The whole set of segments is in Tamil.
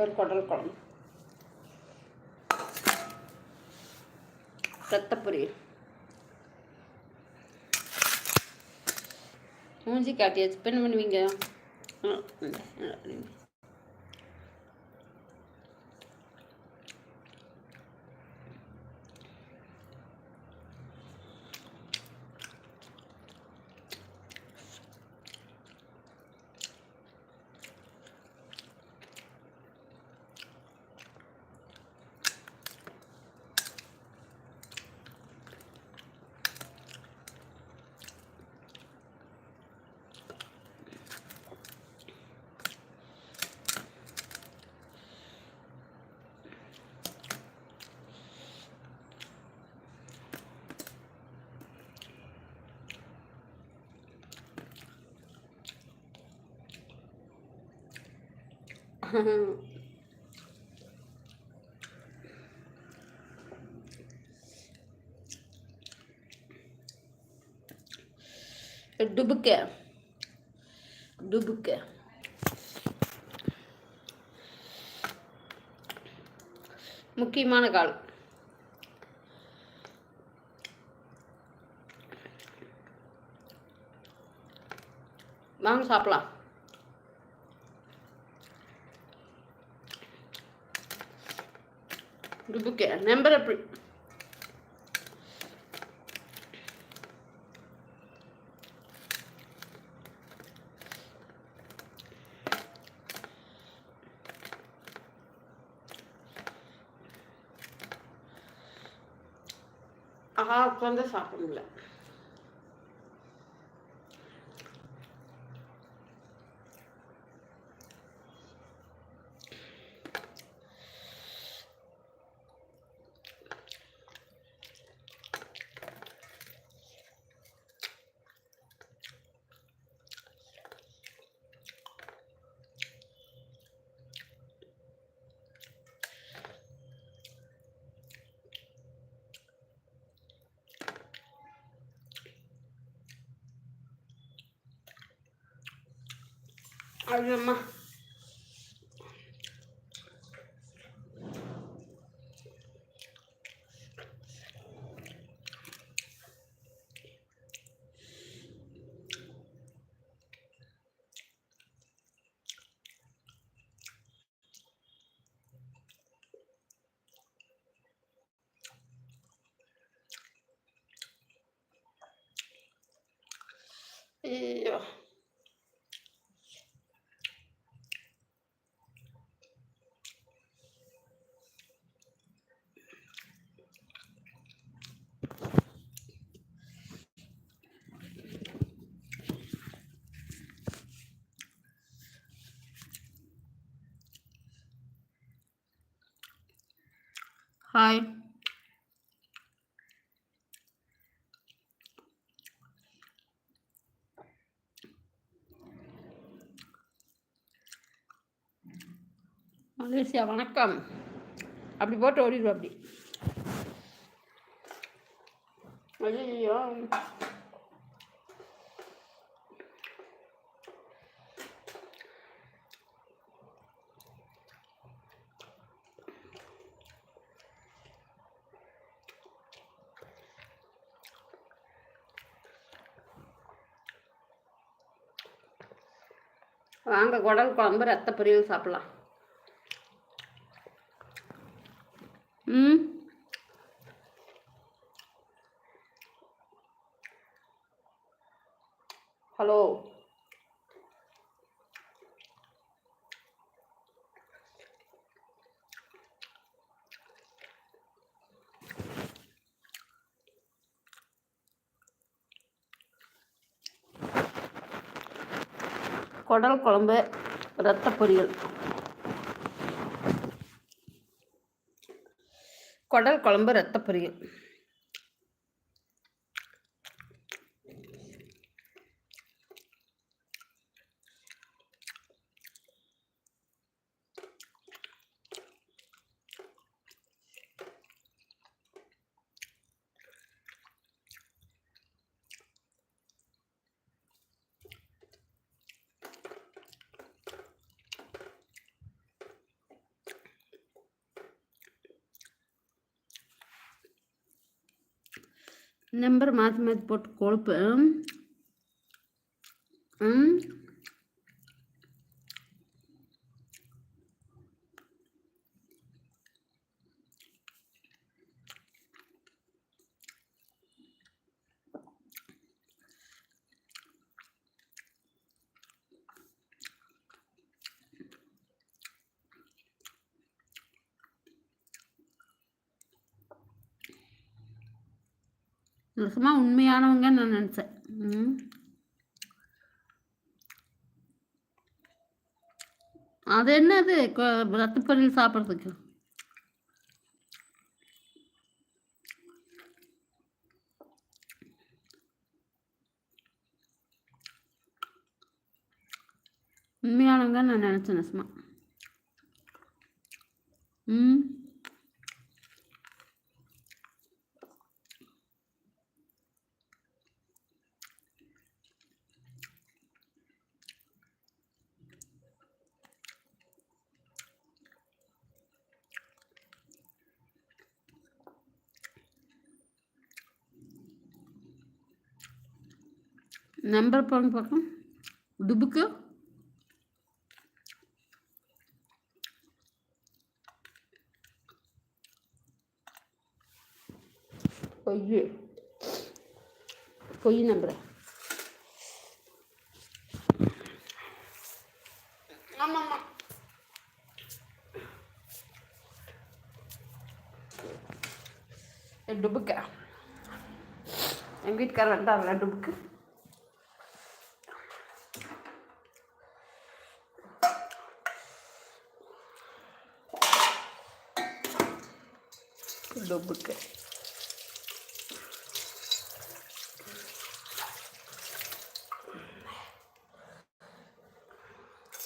இங்கே ஒரு குடல் குழம்பு. ரத்த மூஞ்சி காட்டியாச்சு. என்ன பண்ணுவீங்க? டுபுக்க. டுபுக்க. முக்கியமான கால். வாங்க சாப்பிடலாம். டுபுக்க நம்பர் எப்படி ஆஹா உட்காந்து சாப்பிட あげ吗。ஹாய் மலேசியா வணக்கம். அப்படி போட்டு ஓடிடுவோம் அப்படி. ஐயோ வாங்க குடல் குழம்பு ரத்த பொரியல் சாப்பிடலாம். ம். ஹலோ. குடல் குழம்பு ரத்த பொரியல். குடல் குழம்பு ரத்த பொரியல். நம்பர் மாற்றி மாற்றி போட்டு கொழுப்பு ம். ம் சும்மா உண்மையானவங்க நான் நினச்சேன். அது என்னது? கொ- ரத்தப்பொரியல் சாப்பிட்றதுக்கு. உண்மையானவங்க நான் நினச்சேன் நெசமா ம். நம்பர் போங்க பார்க்கலாம். டுபுக்கு பொய் பொய் நம்பர் ஆமாம்மா. டுபுக்க எங்கள் வீட்டுக்காரர் வந்தாங்களா டுபுக்கு ഡുബുക്ക്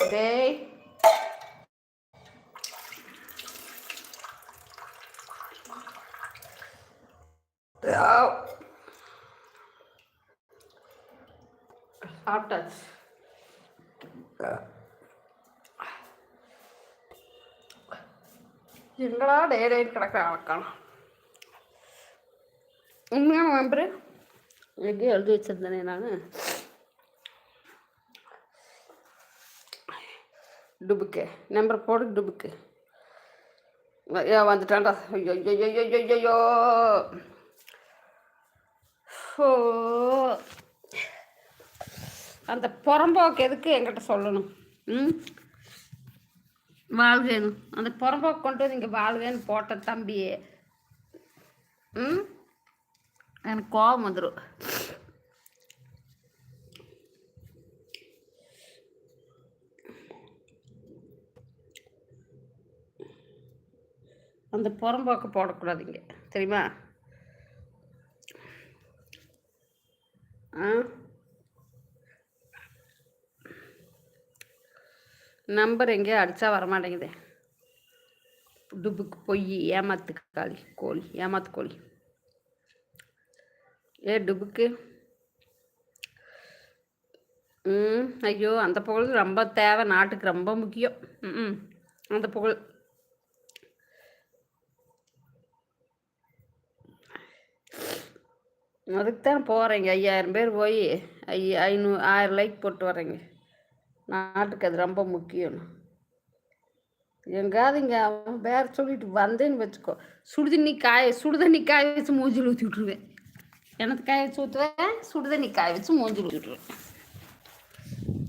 today. After. നിങ്ങളാ ഡേ ഡേ കിടക്കാൻ അളക്കണം உண்மையான மெம்பரு எங்கேயும் எழுதி வச்சிருந்தேனே நான். டுபுக்கு. நம்பர் போடு டுபுக்கு. ஐயா வந்துட்டான்டா. ஐயோ ஐயோ ஐயோ ஐயோ ஐயோ ஓ அந்த புறம்போக்கு எதுக்கு என்கிட்ட சொல்லணும்? ம்? வாழ்வேணும் அந்த புறம்போக்கு கொண்டு வந்து இங்கே வாழ்வேன்னு போட்ட தம்பியே. ம்? எனக்கு கோபம் வந்துடும் அந்த புறம்போக்கு போடக்கூடாதுங்க. தெரியுமா? ஆ? நம்பர் எங்கேயோ அடித்தா வரமாட்டேங்குதே. டுபுக்கு பொய் ஏமாத்து காளி கோழி ஏமாத்து கோழி. ஏ டுபுக்கு. ம் ஐயோ அந்த புகழ் ரொம்ப தேவை. நாட்டுக்கு ரொம்ப முக்கியம். ம் அந்த புகழ். அதுக்கு தான் போகிறேங்க ஐயாயிரம் பேர் போய் ஐ ஐநூ ஆயிரம் லைக் போட்டு வரேங்க நாட்டுக்கு அது ரொம்ப முக்கியம். எங்காவது இங்கே அவன் பேர் சொல்லிட்டு வந்தேன்னு வச்சுக்கோ. சுடுதண்ணி காய சுடுதண்ணி காய வச்சு மூஞ்சில் ஊற்றி விட்ருவேன் எனக்கு காய வச்சு ஊற்றுவேன் சுடுதண்ணி காய வச்சு மூஞ்சி ஊற்றி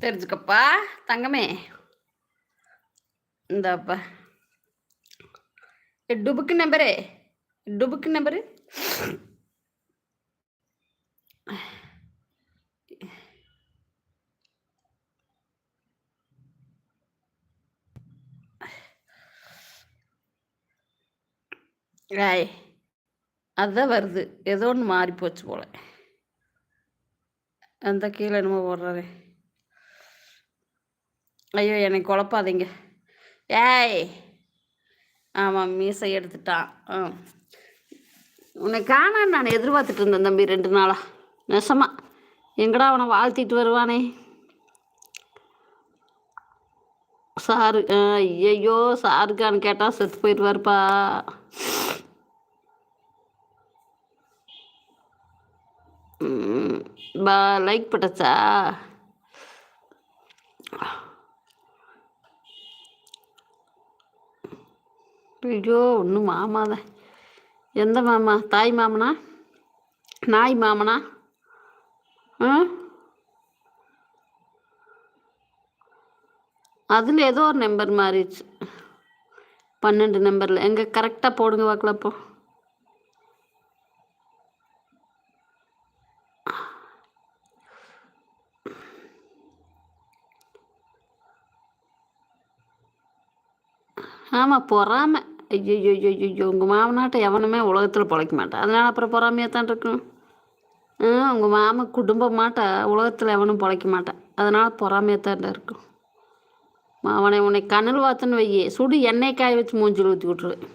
தெரிஞ்சுக்கப்பா தங்கமே. இந்தாப்பா. டுபுக்கு நம்பரு. டுபுக்கு நம்பரு. Right. அதுதான் வருது. ஏதோ ஒன்று மாறி போச்சு போல. அந்த கீழே என்னமோ போடுறாரு. ஐயோ என்னை குழப்பாதீங்க. ஏய்! ஆமாம் மீசை எடுத்துட்டான். ஆ. உன்னை காண நான் எதிர்பார்த்துட்டு இருந்தேன் தம்பி ரெண்டு நாளா. நெசமா. எங்கடா அவனை வாழ்த்திட்டு வருவானே? சாரு ஐயையோ சாருக்கான்னு கேட்டால் செத்து போயிடுவார்ப்பா. பா லைக் பட்டச்சா? ஐயோ ஒன்றும் மாமா தான் எந்த மாமா? தாய் மாமனா? நாய் மாமனா? அதில் ஏதோ ஒரு நம்பர் மாறிடுச்சு. பன்னெண்டு நம்பரில் எங்கே கரெக்டாக போடுங்க பார்க்கலப்போ அப்போ ஆமாம் பொறாமை. ஐயோ ஐயோ ஐயோ உங்கள் மாமனாட்ட எவனுமே உலகத்தில் பிழைக்க மாட்டான் அதனால் அப்புறம் பொறாமையாக தான் இருக்கும். ஆ உங்கள் மாமா குடும்பமாட்ட உலகத்தில் எவனும் பிழைக்க மாட்டான் அதனால் பொறாமையாக தான் இருக்கும். அவனை உன்னை கணல் வாத்துன்னு வையே. சுடு எண்ணெய் காய வச்சு மூஞ்சில் ஊற்றி விட்ருவேன்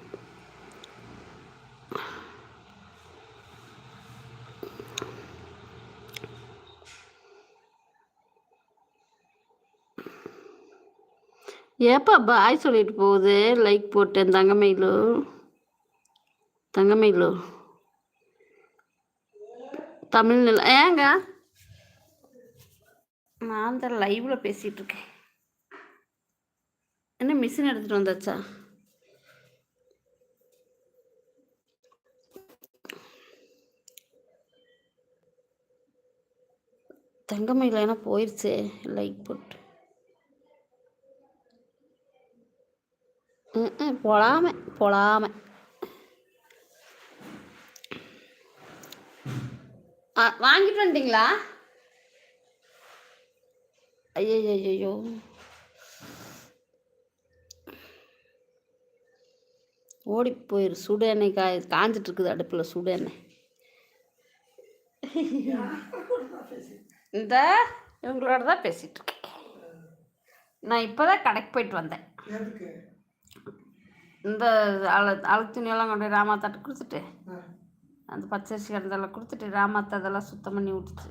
ஏப்பா பாய் சொல்லிட்டு போகுது? லைக் போட்டேன் தங்கமயிலு. தங்கமயிலு. தமிழ் நில ஏங்க? நான் தான் லைவில் பேசிகிட்டு இருக்கேன். என்ன மிஷின் எடுத்துகிட்டு வந்தாச்சா? தங்கமயில ஏன்னா போயிடுச்சு லைக் போட்டு. ம், ம், பொறாமை பொறாமை ஆ வாங்கிட்டு வந்துட்டீங்களா ஐயோ ஐயோ ஓடி போயிரு சுடு எண்ணெய் காய காஞ்சிட்டு இருக்குது அடுப்பில் சுடு எண்ணெய் இந்த இவங்களோட தான் பேசிகிட்டு இருக்கேன் நான் இப்போ தான் கடைக்கு போயிட்டு வந்தேன் இந்த அழ அழுக்கு துணியெல்லாம் கொண்டு போய் ராமாத்தாட்ட கொடுத்துட்டு அந்த பச்சரிசி கிடந்தெல்லாம் கொடுத்துட்டு ராமாத்தா அதெல்லாம் சுத்தம் பண்ணி விட்டுச்சு.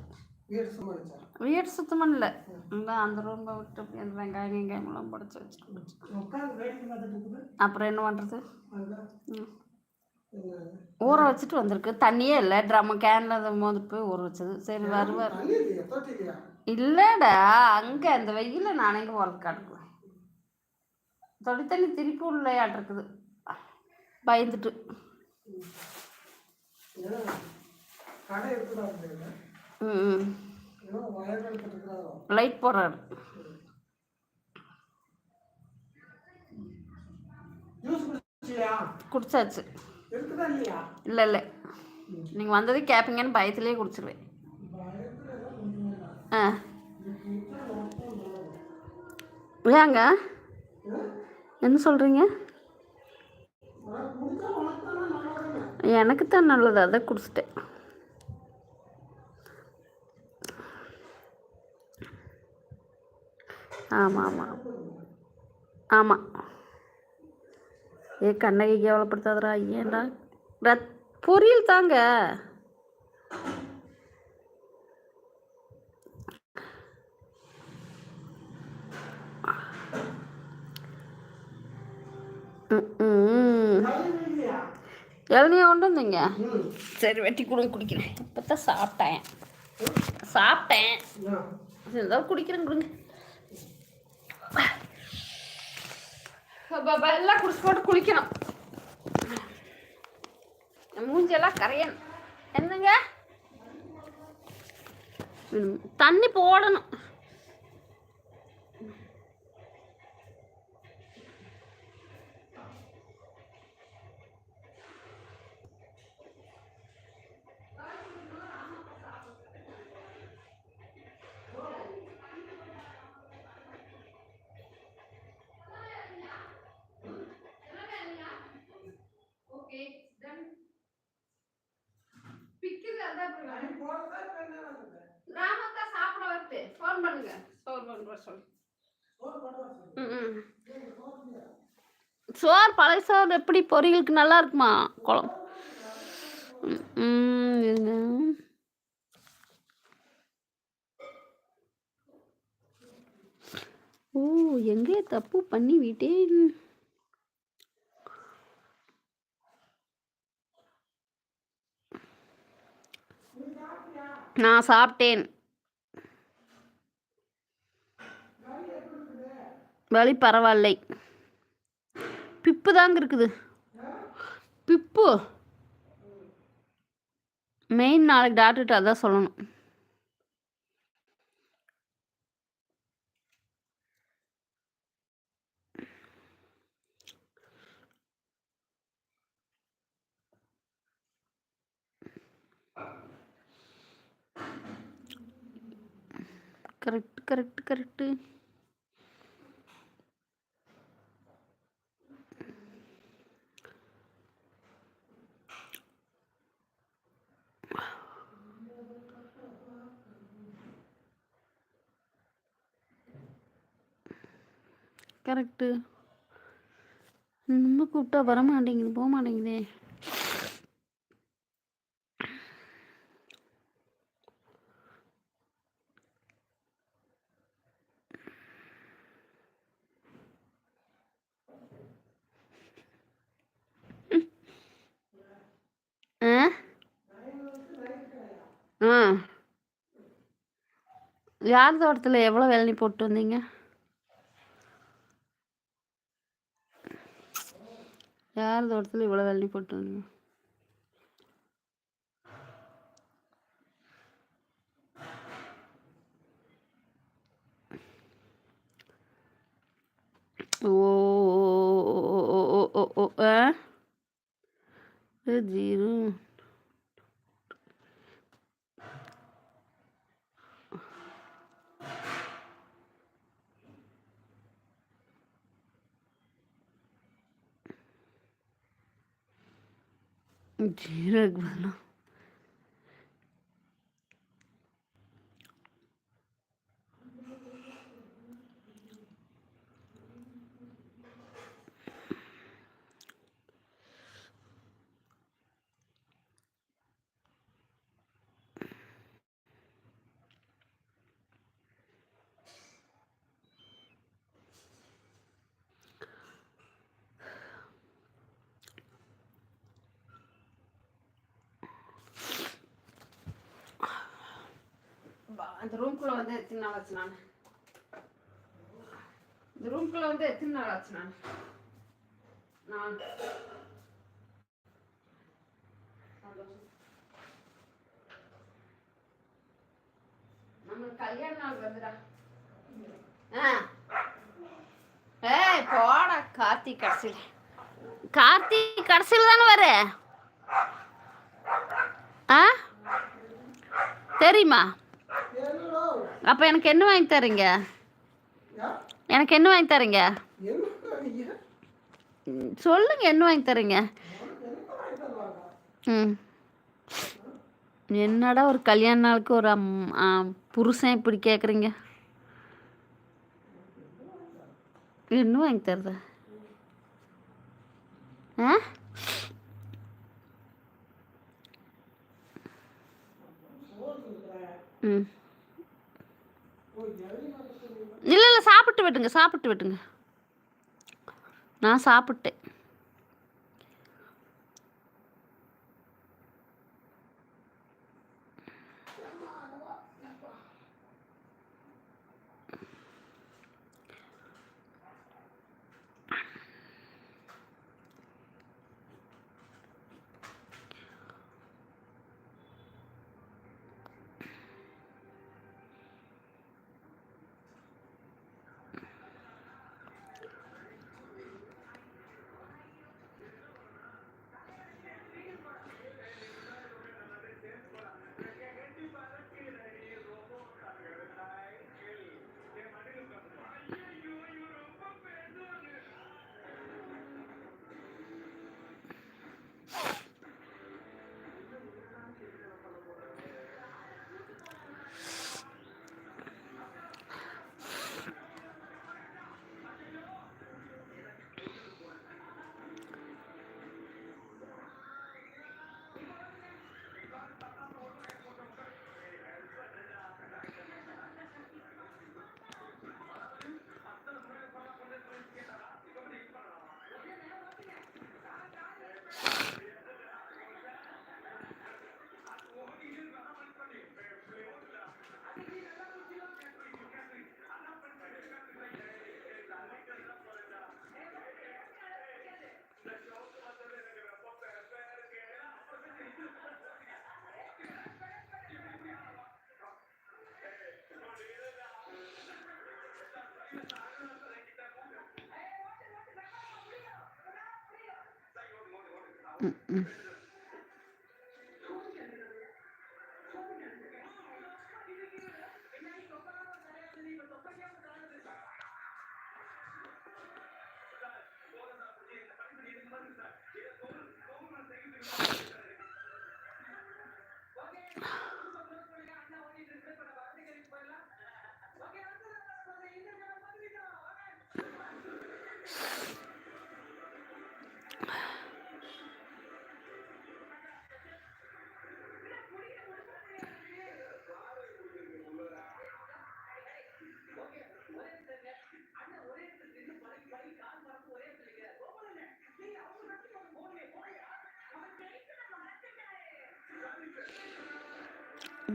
வீடு சுத்தம் பண்ணல. அந்த ரூமை விட்டு அந்த வெங்காயம் புடச்சி உட்காந்து வேடிக்கை பார்த்துட்டு இருக்குது? அப்புறம் என்ன பண்ணுறது ஊற வச்சுட்டு வந்திருக்கு. தண்ணியே இல்லை. ட்ரம் கேனில் மோதி போய் ஊற வச்சது. சரி வருவார். இல்லைடா அங்கே அந்த வெயிலில் நான் எங்கே உரல் தொடி தண்ணி திருப்பி உள்ளையாட்டு இருக்குது பயந்துட்டு ஏன்னா கடை இருக்குதா இருந்தது ம் ம் ஏன்னா வயர்கள் கட்டுக்கிறாரோ லைட் போடுறாரு. குடிச்சாச்சு. இருக்குதா இல்லை இல்லை. நீங்கள் வந்ததே கேட்பீங்கன்னு பயத்திலே குடிச்சிருவேன். ஆ. ஏங்க? என்ன சொல்கிறீங்க எனக்கு தான் நல்லது அதை குடிச்சிட்டேன். ஆமாம் ஆமாம் ஆமாம் ஏ கண்ணகி கேவலப்படுத்தாதரா ஏன்டா? ரத் பொரியல் தாங்க ம், ம் தண்ணி இல்லையா இளநியா கொண்டு வந்தீங்க? சரி வெட்டி கொடுங்க குடிக்கிறேன். இப்போ தான் சாப்பிட்டேன். சாப்பிட்டேன்? ஏதாவது குடிக்கிறேன் கொடுங்க. எல்லாம் குடிச்சு போட்டு குளிக்கணும். மூஞ்செல்லாம் கரையணும். என்னங்க? தண்ணி போடணும் ஓகே டன் பிக்குது அதான் தண்ணி போடுறதா இப்ப என்ன நடக்குது? ராமத்தா சாப்பிட ஃபோன் பண்ணுங்க. சோறு பண்ணுற சொல்லி. சோறு பழைய சோறு எப்படி பொரியலுக்கு நல்லா இருக்குமா? குழம்பு. ஓ எங்கே தப்பு பண்ணி விட்டேன்? நான் சாப்பிட்டேன். வலி பரவாயில்லை. பிப்பு தாங்க இருக்குது. பிப்பு? மெயின் நாளைக்கு டாக்டர்கிட்ட அதான் சொல்லணும். கரெக்ட் கரெக்ட் கரெக்டு கரெக்டு நம்ம கூப்பிட்டா வர மாட்டேங்குது போக மாட்டேங்குதே ஆ. யார் தோட்டத்தில் எவ்வளோ வெள்ளி போட்டு வந்தீங்க? யார் தோட்டத்தில் இவ்வளோ தள்ளி போட்டு ஓ ஓ ஓ ஓ ஓ ஓ ஜீரோ. झीरक बना அந்த ரூம்குள்ளே வந்து எத்தனை நாள் ஆச்சு நான்? இந்த ரூம்குள்ளே வந்து எத்தனை நாள் ஆச்சு நான்? நான் சந்தோஷம். நம்மளுக்கு கல்யாண நாள் வந்துடா ஆ. ஏய் போடா கார்த்திக் கடைசியில். கார்த்திக் கடைசியில் தானே வர? ஆ? தெரியுமா? அப்போ எனக்கு என்ன வாங்கி தரீங்க? எனக்கு என்ன வாங்கி தரீங்க? சொல்லுங்க என்ன வாங்கி தரீங்க? ம். என்னடா ஒரு கல்யாண நாளுக்கு ஒரு புருஷன் இப்படி கேட்குறீங்க என்ன வாங்கி தருது? ஆ? ம். இல்லை இல்லை சாப்பிட்டு விட்டுங்க சாப்பிட்டு விட்டுங்க. நான் சாப்பிட்டேன். Mm-mm.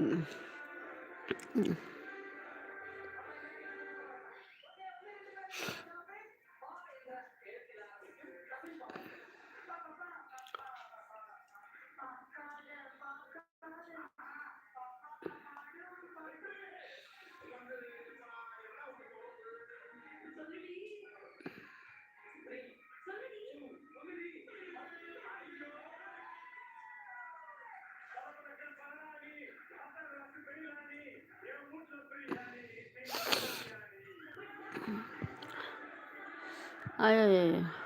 嗯。嗯。ம், ம். ஐயோ